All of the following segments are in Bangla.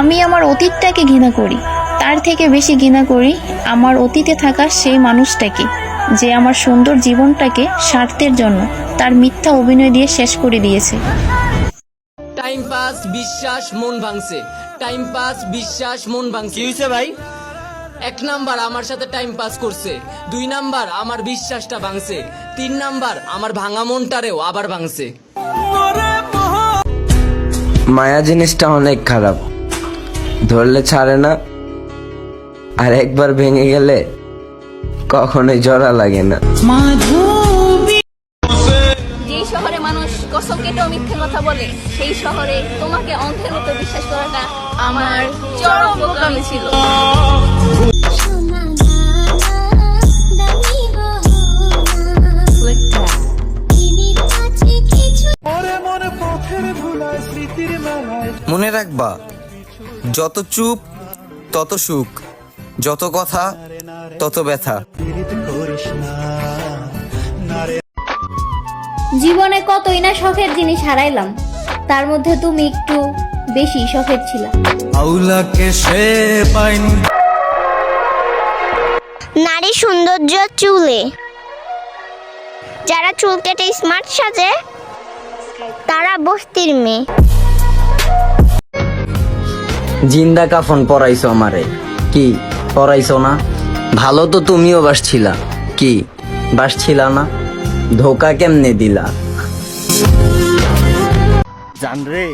আমি আমার অতীতটাকে ঘৃণা করি। তার থেকে বেশি ঘৃণা করি আমার অতীতে থাকা সেই মানুষটাকে যে আমার সুন্দর জীবনটাকে স্বার্থের জন্য তার মিথ্যা অভিনয় দিয়ে শেষ করে দিয়েছে। টাইম পাস বিশ্বাস মন ভাঙছে। টাইম পাস বিশ্বাস মন ভাঙছে। কি হয়েছে ভাই? এক নাম্বার আমার সাথে টাইম পাস করছে। দুই নাম্বার আমার বিশ্বাসটা ভাঙছে। তিন নাম্বার আমার ভাঙা মনটারেও আবার ভাঙছে। মায়া জিনিসটা অনেক খারাপ। ধরলে ছাড়ে না। আর একবার ভেঙে গেলে কখনোই জড়া লাগে না। যেই শহরে মানুষ কসম কেটেও মিথ্যে কথা বলে সেই শহরে তোমাকে অন্ধের মতো বিশ্বাস করাটা আমার চরম বোকামি ছিল। মনে রাখবা যত চুপ তত সুখ। যত কথা তত ব্যথা। জীবনে কতই না শখের জিনিস হারাইলাম তার মধ্যে তুমি একটু বেশি শখের ছিল। আউলাকে সে পাইনি। নারী সৌন্দর্য চুলে। যারা চুল কেটে স্মার্ট সাজে তারা বস্তির মেয়ে। জিন্দা কাফন পরাইছো আমারে। কি পরাইছো না? ভালো তো তুমিও বাসছিলা। কি বাসছিলা না? ধোকা কেমনে দিলা? জানরে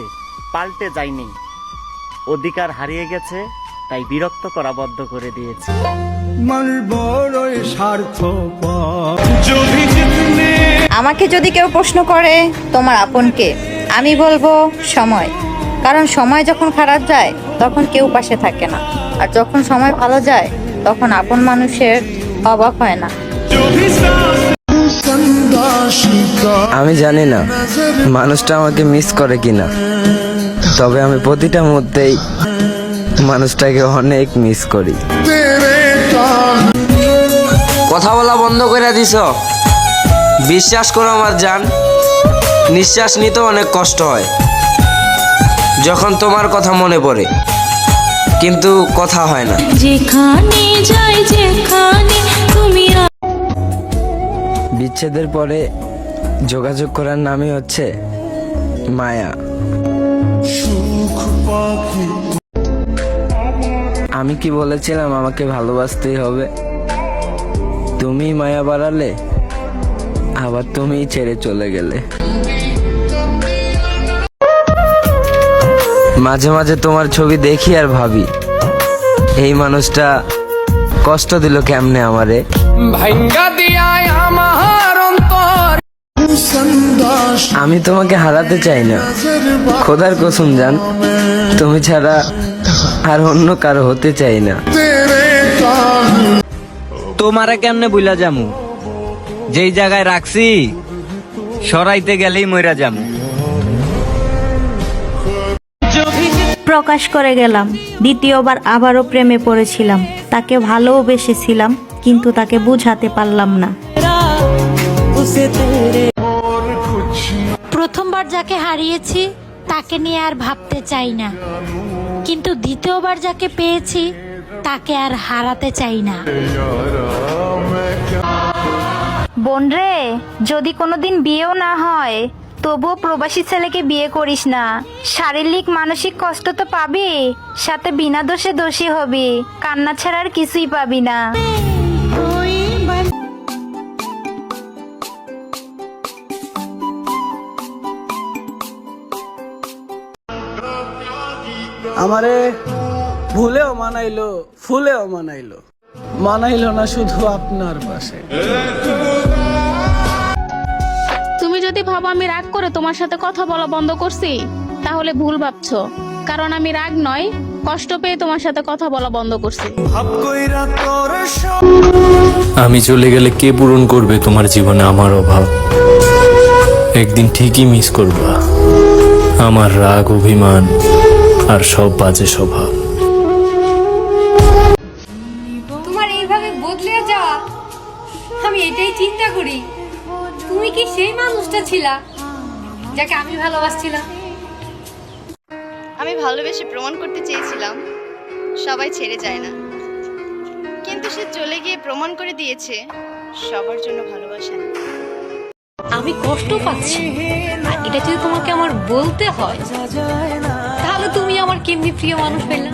পাল্টে যায়নি অধিকার হারিয়ে গেছে তাই বিরক্ত করা বদ্ধ করে দিয়েছে। আমাকে যদি কেউ প্রশ্ন করে তোমার আপনকে? আমি বলব সময়। কারণ সময় যখন খারাপ যায় তখন কেউ পাশে থাকে না। আর যখন সময় ভালো যায় তখন আপন মানুষের অবাক হয় না। আমি জানি না মানুষটা আমাকে মিস করে কিনা। তবে আমি প্রতিটা মুহূর্তেই মানুষটাকে অনেক মিস করি। কথা বলা বন্ধ করে দিছ। বিশ্বাস করো আমার জান নিঃশ্বাস নিতে অনেক কষ্ট হয়। যখন তোমার কথা মনে পড়ে। কিন্তু কথা হয় না। যেখানে যাই যেখানে তুমি বিচ্ছেদের পরে যোগাযোগ করার নামই হচ্ছে মায়া। আমি কি বলেছিলাম আমাকে ভালোবাসতেই হবে? তুমি মায়া বাড়ালে আবার তুমিই ছেড়ে চলে গেলে। মাঝে মাঝে তোমার ছবি দেখি আর ভাবি। এই মানুষটা কষ্ট দিল কেমনে আমারে? ভাঙ্গা দিয়ায় আমার অন্তর। আমি তোমাকে হারাতে চাই না। খোদার কসম জান তুমি ছাড়া আর অন্য কারও হতে চাই না। তোমারে কেমনে বুইলা যামু? যেই জায়গায় রাখছি সরাইতে গেলেই মইরা যামু। প্রকাশ করে গেলাম। দ্বিতীয়বার আবারও প্রেমে পড়েছিলাম। তাকে ভালোবেসেছিলাম কিন্তু তাকে বুঝাতে পারলাম না। প্রথমবার যাকে হারিয়েছি তাকে নিয়ে আর ভাবতে চাই না। কিন্তু দ্বিতীয়বার যাকে পেয়েছি তাকে আর হারাতে চাই না। বোন রে যদি কোনোদিন বিয়েও না হয় তবুও প্রবাসী ছেলেকে বিয়ে করিস না। শারীরিক, মানসিক কষ্ট তো পাবি, সাথে বিনা দোষে দোষী হবি, কান্না ছাড়া আর কিছুই পাবি না। আমারে ভুলেও মানাইলো, ফুলেও মানাইলো। মানাইলো না শুধু আপনার পাশে। যদি ভাবো আমি রাগ করে তোমার সাথে কথা বলা বন্ধ করছি তাহলে ভুল ভাবছ। কারণ আমি রাগ নয় কষ্ট পেয়ে তোমার সাথে কথা বলা বন্ধ করছি। আমি চলে গেলে কে পূরণ করবে তোমার জীবনে আমার অভাব? একদিন ঠিকই মিস করবা। আমার রাগ অভিমান আর সব বাজে স্বভাব। তোমার এইভাবে বদলে যাওয়া আমি এটাই চিন্তা করি। তুমি কি সেই মানুষটা ছিলা যাকে আমি ভালোবাসছিলাম? আমি ভালোবেসে প্রমাণ করতে চেয়েছিলাম সবাই ছেড়ে যায় না। কিন্তু সে চলে গিয়ে প্রমাণ করে দিয়েছে সবার জন্য ভালোবাসা। আমি কষ্ট পাচ্ছি। আর এটা যদি তোমাকে আমার বলতে হয় তাহলে তুমি আমার কেমনি প্রিয় মানুষ পেলে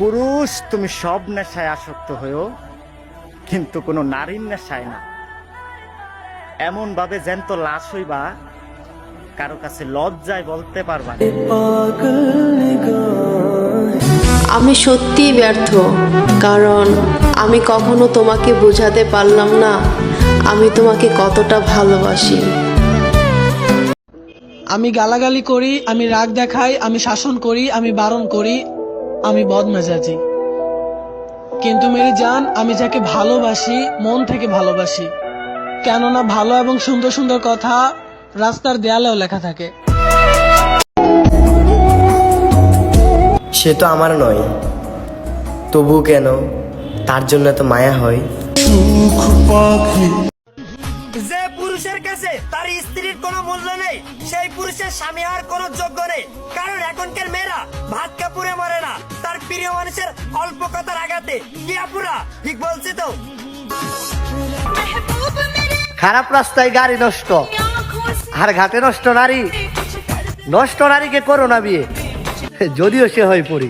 পুরুষ তুমি সব নেশায় আসক্ত হয়েও কিন্তু কোনো নারীর নেশায় না। এমন ভাবে জ্যান্ত লাশ হইবা কারও কাছে লজ্জায় বলতে পারবা আমি সত্যিই ব্যর্থ কারণ আমি কখনো তোমাকে বোঝাতে পারলাম না। আমি তোমাকে কতটা ভালোবাসি। আমি গালাগালি করি আমি রাগ দেখাই আমি শাসন করি আমি বারণ করি আমি বদমেজাজি। কিন্তু মেরি জান আমি যাকে ভালোবাসি মন থেকে ভালোবাসি। কেননা ভালো এবং সুন্দর সুন্দর কথা রাস্তার দেয়ালেও লেখা থাকে। সে তো আমার নয়। তবু কেন? তার জন্য এত মায়া হয়? পুরুষের কাছে তার স্ত্রীর কোনো মূল্য নেই। সেই পুরুষের স্বামী আর কোনো যোগ্য নেই। কারণ এখনকার মেয়েরা ভাত কাপুরে মরে না। তার প্রিয় মানুষের অল্প কথার আঘাতে। কি আপুরা? ঠিক বলছি তো? খারাপ রাস্তায় গাড়ি নষ্ট। আর ঘাটে নষ্ট নারী। নষ্ট নারীকে করো না বিয়ে। যদিও সে হয় পড়ি।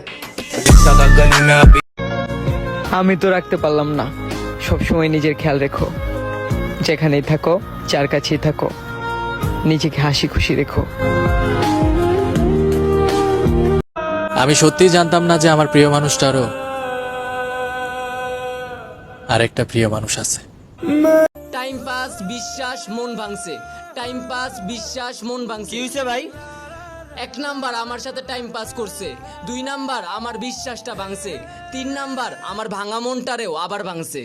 আমি তো রাখতে পারলাম না। সবসময় নিজের খেয়াল রেখো। যেখানেই থাকো যার কাছেই থাকো নিজেকে হাসি খুশি রেখো। আমি সত্যিই জানতাম না যে আমার প্রিয় মানুষটারও আরেকটা প্রিয় মানুষ আছে। টাইম পাস বিশ্বাস মন ভাঙছে। টাইম পাস বিশ্বাস মন ভাঙছে। কি ভাই? এক নাম্বার আমার সাথে টাইম পাস করছে। দুই নাম্বার আমার বিশ্বাসটা ভাঙছে। তিন নাম্বার আমার ভাঙা মনটারেও আবার ভাঙছে।